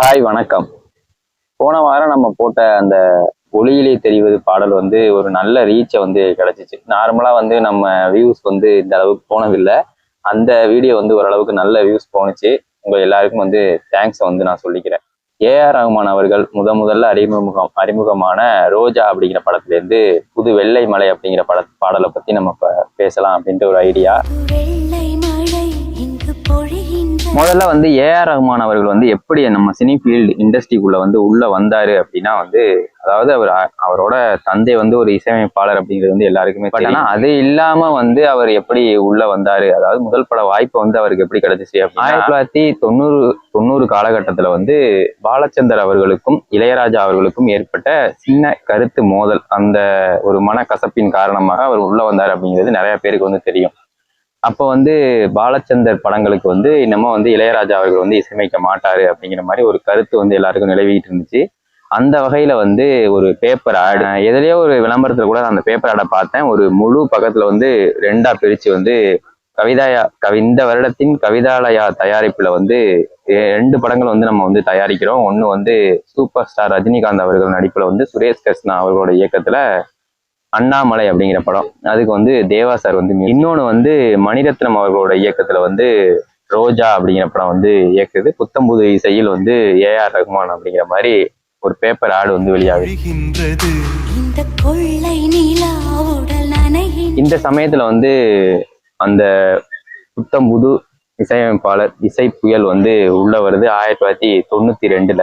Hi வணக்கம். போன வாரம் நம்ம போட்ட அந்த ஒளியிலே தெரிவது பாடல் வந்து ஒரு நல்ல ரீச்சை வந்து கிடைச்சிச்சு. நார்மலா வந்து நம்ம வியூஸ் வந்து இந்த அளவுக்கு போனதில்லை. அந்த வீடியோ வந்து ஓரளவுக்கு நல்ல வியூஸ் போணுச்சு. உங்கள் எல்லாருக்கும் வந்து தேங்க்ஸ் வந்து நான் சொல்லிக்கிறேன். ஏஆர் ரஹ்மான் அவர்கள் முத முதல்ல அறிமுகம் அறிமுகமான ரோஜா அப்படிங்கிற படத்துலேருந்து புது வெள்ளை மலை அப்படிங்கிற பட பாடலை பற்றி நம்ம பேசலாம் அப்படின்ற ஒரு ஐடியா முதல்ல வந்து ஏஆர் ரஹ்மான் அவர்கள் வந்து எப்படி நம்ம சினி ஃபீல்டு இண்டஸ்ட்ரிக்குள்ள வந்து உள்ள வந்தாரு அப்படின்னா வந்து அதாவது அவர் அவரோட தந்தை வந்து ஒரு இசையமைப்பாளர் அப்படிங்கிறது வந்து எல்லாருக்குமே பட் அது இல்லாம வந்து அவர் எப்படி உள்ள வந்தாரு அதாவது முதல் பட வாய்ப்பு வந்து அவருக்கு எப்படி கிடைச்சிச்சு ஆயிரத்தி தொள்ளாயிரத்தி தொண்ணூறு தொண்ணூறு காலகட்டத்துல வந்து பாலச்சந்தர் அவர்களுக்கும் இளையராஜா அவர்களுக்கும் ஏற்பட்ட சின்ன கருத்து மோதல் அந்த ஒரு மனக்கசப்பின் காரணமாக அவர் உள்ள வந்தார் அப்படிங்கிறது நிறைய பேருக்கு வந்து தெரியும். அப்போ வந்து பாலச்சந்தர் படங்களுக்கு வந்து இன்னமும் வந்து இளையராஜா அவர்கள் வந்து இசையமைக்க மாட்டாரு அப்படிங்கிற மாதிரி ஒரு கருத்து வந்து எல்லாருக்கும் நிலவிட்டு இருந்துச்சு. அந்த வகையில வந்து ஒரு பேப்பர் ஆடு எதுலயோ ஒரு விளம்பரத்துல கூட நான் அந்த பேப்பர் ஆடை பார்த்தேன். ஒரு முழு பக்கத்துல வந்து ரெண்டா பிரிச்சு வந்து கவிதாயா கவி இந்த வருடத்தின் கவிதாலயா தயாரிப்புல வந்து ரெண்டு படங்கள் வந்து நம்ம வந்து தயாரிக்கிறோம். ஒன்று வந்து சூப்பர் ஸ்டார் ரஜினிகாந்த் அவர்கள் நடிப்புல வந்து சுரேஷ் கிருஷ்ணா அவர்களோட இயக்கத்துல அண்ணாமலை அப்படிங்கிற படம். அதுக்கு வந்து தேவா சார் வந்து இன்னொன்னு வந்து மணிரத்னம் அவர்களோட இயக்கத்துல வந்து ரோஜா அப்படிங்கிற படம் வந்து இயக்குது. புத்தம்புது இசையில் வந்து ஏஆர் ரஹ்மான் அப்படிங்கிற மாதிரி ஒரு பேப்பர் ஆடு வந்து வெளியாகுது இந்த சமயத்துல வந்து அந்த புத்தம் புது இசையமைப்பாளர் இசை புயல் வந்து உள்ள வருது. ஆயிரத்தி தொள்ளாயிரத்தி தொண்ணூத்தி ரெண்டுல.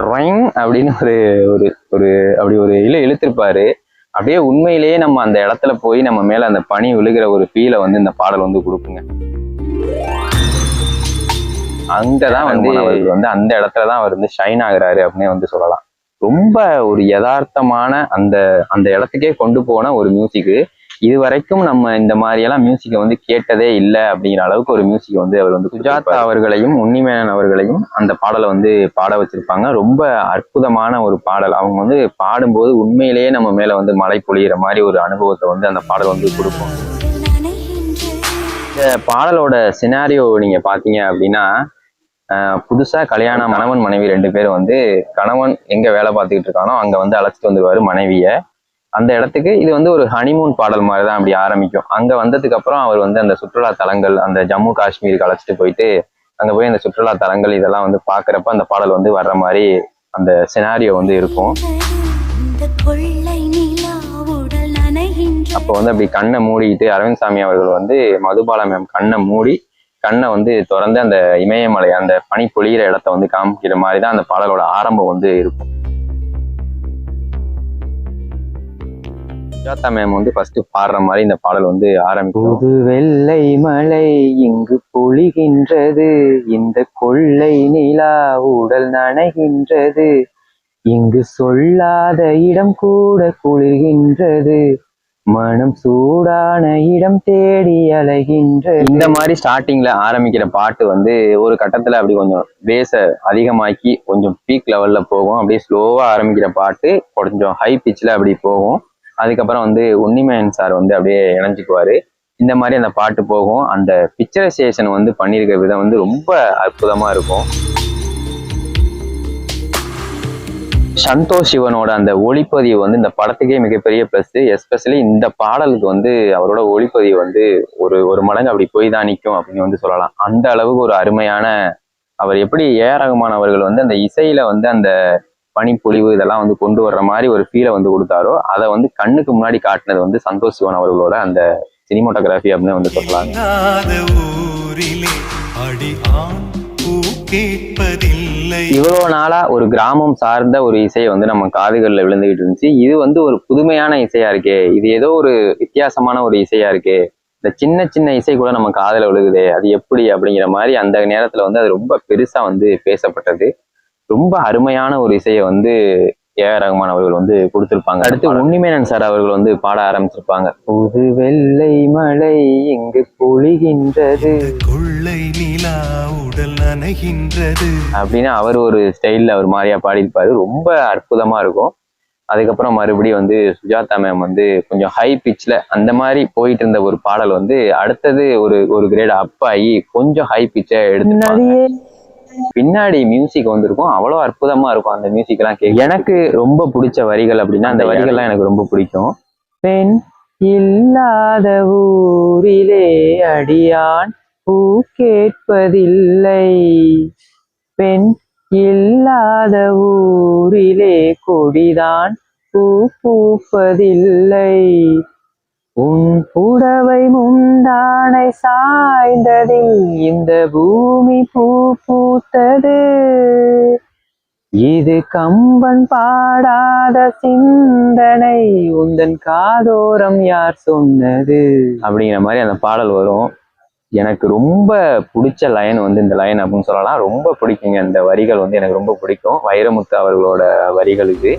ட்ரைங் அப்படின்னு ஒரு ஒரு ஒரு அப்படி ஒரு இழு இழுத்திருப்பாரு. அப்படியே உண்மையிலேயே நம்ம அந்த இடத்துல போய் நம்ம மேல அந்த பனி விழுகிற ஒரு ஃபீலை வந்து இந்த பாடல் வந்து கொடுக்குங்க. அங்கதான் வந்து அவருக்கு வந்து அந்த இடத்துல தான் அவர் வந்து ஷைன் ஆகுறாரு அப்படின்னு வந்து சொல்லலாம். ரொம்ப ஒரு யதார்த்தமான அந்த அந்த இடத்துக்கே கொண்டு போன ஒரு மியூசிக்கு இது வரைக்கும் நம்ம இந்த மாதிரி எல்லாம் மியூசிக்கை வந்து கேட்டதே இல்லை அப்படிங்கிற அளவுக்கு ஒரு மியூசிக் வந்து அவர் வந்து சுஜாதா அவர்களையும் உன்னிமேனன் அவர்களையும் அந்த பாடலை வந்து பாட வச்சிருப்பாங்க. ரொம்ப அற்புதமான ஒரு பாடல். அவங்க வந்து பாடும்போது உண்மையிலேயே நம்ம மேல வந்து மழை பொழியிற மாதிரி ஒரு அனுபவத்தை வந்து அந்த பாடல் வந்து கொடுக்கும். இந்த பாடலோட சினாரியோ நீங்க பாத்தீங்க அப்படின்னா ஆஹ் புதுசா கல்யாணம் கணவன் மனைவி ரெண்டு பேரும் வந்து கணவன் எங்க வேலை பார்த்துக்கிட்டு இருக்கானோ அங்க வந்து அழைச்சிட்டு வந்துருவாரு மனைவிய. அந்த இடத்துக்கு இது வந்து ஒரு ஹனிமூன் பாடல் மாதிரி தான் அப்படி ஆரம்பிக்கும். அங்க வந்ததுக்கு அப்புறம் அவர் வந்து அந்த சுற்றுலா தலங்கள் அந்த ஜம்மு காஷ்மீருக்கு அழைச்சிட்டு போயிட்டு அங்க போய் அந்த சுற்றுலா தலங்கள் இதெல்லாம் வந்து பாக்குறப்ப அந்த பாடல் வந்து வர்ற மாதிரி அந்த சினாரியோ வந்து இருக்கும். அப்போ வந்து அப்படி கண்ணை மூடிட்டு அரவிந்த் சாமி அவர்கள் வந்து மதுபாலா மேம் கண்ணை மூடி கண்ணை வந்து திறந்து அந்த இமயமலை அந்த பனி பொழியிற இடத்த வந்து காமிக்கிற மாதிரி தான் அந்த பாடலோட ஆரம்பம் வந்து இருக்கும். சுஜாதா மேம் வந்து ஃபர்ஸ்ட் பாடுற மாதிரி இந்த பாடல் வந்து ஆரம்பிக்கும். புது வெள்ளை மலை இங்கு பொழிகின்றது. இந்த கொள்ளை நிலா உடல் நனைகின்றது. இங்கு சொல்லாத இடம் கூட குளிர்கின்றது. மனம் சூடான இடம் தேடி அலைகின்றது. இந்த மாதிரி ஸ்டார்டிங்ல ஆரம்பிக்கிற பாட்டு வந்து ஒரு கட்டத்துல அப்படி கொஞ்சம் பேஸ அதிகமாக்கி கொஞ்சம் பீக் லெவல்ல போகும். அப்படியே ஸ்லோவா ஆரம்பிக்கிற பாட்டு கொஞ்சம் ஹை பிச்சில் அப்படி போகும். அதுக்கப்புறம் வந்து உன்னிமேன் சார் வந்து அப்படியே இணைஞ்சுக்குவார். இந்த மாதிரி அந்த பாட்டு போகும். அந்த பிக்சரைசேஷன் வந்து பண்ணியிருக்க விதம் வந்து ரொம்ப அற்புதமாக இருக்கும். சந்தோஷ் சிவனோட அந்த ஒளிப்பதிவு வந்து இந்த படத்துக்கே மிகப்பெரிய ப்ளஸ் எஸ்பெஷலி இந்த பாடலுக்கு வந்து அவரோட ஒளிப்பதிவு வந்து ஒரு ஒரு மடங்கு அப்படி போய் தான் நிற்கும் அப்படின்னு வந்து சொல்லலாம். அந்த அளவுக்கு ஒரு அருமையான அவர் எப்படி ஏ ரகுமான் அவர்கள் வந்து அந்த இசையில வந்து அந்த பனிப்பொழிவு இதெல்லாம் வந்து கொண்டு வர்ற மாதிரி ஒரு ஃபீலை வந்து கொடுத்தாரோ அதை வந்து கண்ணுக்கு முன்னாடி காட்டினது வந்து சந்தோஷ் சிவன் அவர்களோட அந்த சினிமோட்டோகிராஃபி அப்படின்னு வந்து சொல்லலாம் இவ்வளவு நாளா ஒரு கிராமம் சார்ந்த ஒரு இசை வந்து நம்ம காதுகள்ல விழுந்துகிட்டு இருந்துச்சு. இது வந்து ஒரு புதுமையான இசையா இருக்கே. இது ஏதோ ஒரு வித்தியாசமான ஒரு இசையா இருக்கே. இந்த சின்ன சின்ன இசை கூட நம்ம காதுல விழுகுதே அது எப்படி அப்படிங்கிற மாதிரி அந்த நேரத்துல வந்து அது ரொம்ப பெருசா வந்து பேசப்பட்டது. ரொம்ப அருமையான ஒரு இசையை வந்து ஏ ஆர் ரஹ்மான் அவர்கள் வந்து கொடுத்திருப்பாங்க. அடுத்து உன்னிமேனன் சார் அவர்கள் வந்து பாட ஆரம்பிச்சிருப்பாங்க. புது வெள்ளை மழை இங்கு பொழிகின்றது. கொள்ளை நிலா உடல் நனைகின்றது. அப்படின்னு அவர் ஒரு ஸ்டைல்ல அவர் மாதிரியா பாடியிருப்பாரு. ரொம்ப அற்புதமா இருக்கும். அதுக்கப்புறம் மறுபடியும் வந்து சுஜாதா மேம் வந்து கொஞ்சம் ஹை பிச்ல அந்த மாதிரி போயிட்டு இருந்த ஒரு பாடல் வந்து அடுத்தது ஒரு ஒரு கிரேட் அப் ஆகி கொஞ்சம் ஹை பிச்சை எடுத்து பின்னாடி மியூசிக் வந்திருக்கும். அவ்வளோ அற்புதமா இருக்கும் அந்த மியூசிக் எல்லாம் கேட்க. எனக்கு ரொம்ப பிடிச்ச வரிகள் அப்படின்னா அந்த வரிகள்லாம் எனக்கு ரொம்ப பிடிக்கும். பெண் இல்லாத ஊரிலே அடியான் பூ கேட்பதில்லை. பெண் இல்லாத ஊரிலே கொடிதான் பூ பூப்பதில்லை. உன் புடவை முந்தானை சாய்ந்ததில் இந்த பூமி பூ பூத்தது. இது கம்பன் பாடாத சிந்தனை உந்தன் காதோரம் யார் சொன்னது? அப்படிங்கிற மாதிரி அந்த பாடல் வரும். எனக்கு ரொம்ப பிடிச்ச லைன் வந்து இந்த லைன் அப்படின்னு சொல்லலாம். ரொம்ப பிடிக்குங்க. இந்த வரிகள் வந்து எனக்கு ரொம்ப பிடிக்கும். வைரமுத்து அவர்களோட வரிகள் இது.